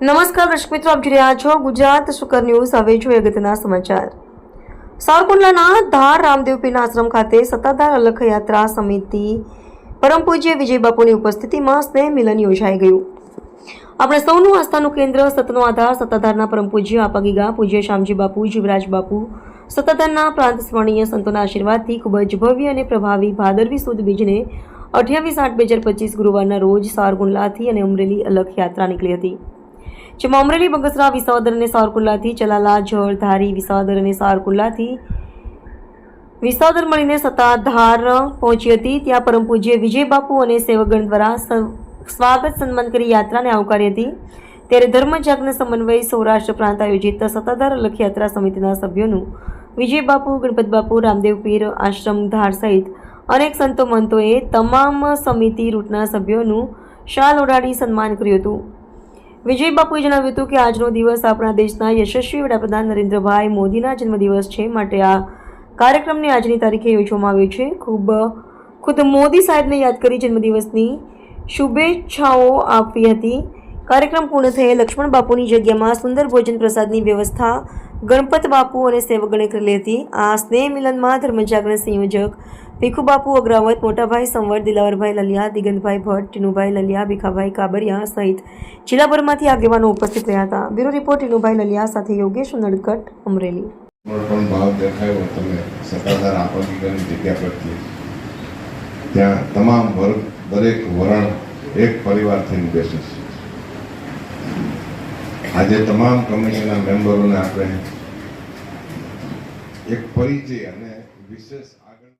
નમસ્કાર દર્શક મિત્રો, આપ જોઈ રહ્યા છો ગુજરાત શુકર ન્યૂઝ. હવે જોઈએ અગત્યના સમાચાર. સાવરકુંડલાના ધાર રામદેવપીના આશ્રમ ખાતે સત્તાધાર અલખ યાત્રા સમિતિ, પરમ પૂજ્ય વિજય બાપુની ઉપસ્થિતિમાં સ્નેહ મિલન યોજાઈ ગયું. આપણે સૌનું આસ્થાનું કેન્દ્ર, સતનો આધાર, સત્તાધારના પરમ પૂજ્ય આપાગીગા, પૂજ્ય શ્યામજી બાપુ, જીવરાજ બાપુ, સત્તાધારના પ્રાંત સ્મરણીય સંતોના આશીર્વાદથી ખૂબ જ ભવ્ય અને પ્રભાવી ભાદરવી સુદ બીજને અઠ્યાવીસ આઠ બે હજાર પચીસ ગુરુવારના રોજ સારગુંડલાથી અને અમરેલી અલખ યાત્રા નીકળી હતી. જેમાં અમરેલી બગસરા વિસાવદર અને સાવરકુંડલાથી ચલાલા જળ ધારી વિસાવદર અને સાવરકુંડલાથી વિસાવદર મળીને સત્તાધાર પહોંચી હતી. ત્યાં પરમ પૂજ્ય વિજય બાપુ અને સેવકગણ દ્વારા સ્વાગત સન્માન કરી યાત્રાને આવકારી હતી. ત્યારે ધર્મજાગના સમન્વય સૌરાષ્ટ્ર પ્રાંત આયોજિત સત્તાધાર લખ યાત્રા સમિતિના સભ્યોનું વિજય બાપુ ગણપત બાપુ આશ્રમ ધાર સહિત અનેક સંતો મંતોએ તમામ સમિતિ રૂટના સભ્યોનું શાલ ઓઢાડી સન્માન કર્યું હતું. વિજય બાપુએ જણાવ્યું હતું કે આજનો દિવસ આપણા દેશના યશસ્વી વડાપ્રધાન નરેન્દ્રભાઈ મોદીના જન્મદિવસ છે માટે આ કાર્યક્રમને આજની તારીખે યોજવામાં આવ્યો છે. ખૂબ, ખુદ મોદી સાહેબને યાદ કરી જન્મદિવસની શુભેચ્છાઓ આપી હતી. કાર્યક્રમ પૂર્ણ થયે લક્ષ્મણ બાપુની જગ્યામાં સુંદર ભોજન પ્રસાદની વ્યવસ્થા ગણપત બાપુ અને સેવગણે કરેલી હતી. આ સ્નેહ મિલનમાં ધર્મજાગરણ સંયોજક ભીખુ બાપુ અગ્રાવત, મોટાભાઈ સંવર, દિલાવરભાઈ લલિયા, દિગંતભાઈ ભટ્ટ, ટીનુભાઈ લલિયા, ભીખાભાઈ કાબરિયા સહિત જિલ્લાભરમાંથી આગેવાનો ઉપસ્થિત રહ્યા હતા. બ્યુરો રિપોર્ટ, ટીનુભાઈ લલિયા સાથે યોગેશ નડકટ, અમરેલી. પણ ભાવ દેખાયો, તમે સત્તાધાર આપત્તિની જગ્યા પરથી ત્યાં તમામ વર્ગ, દરેક વરણ એક પરિવાર થઈને બેસે છે. આજે તમામ કમિટીના મેમ્બરોને આપણે એક પરિચય અને વિશેષ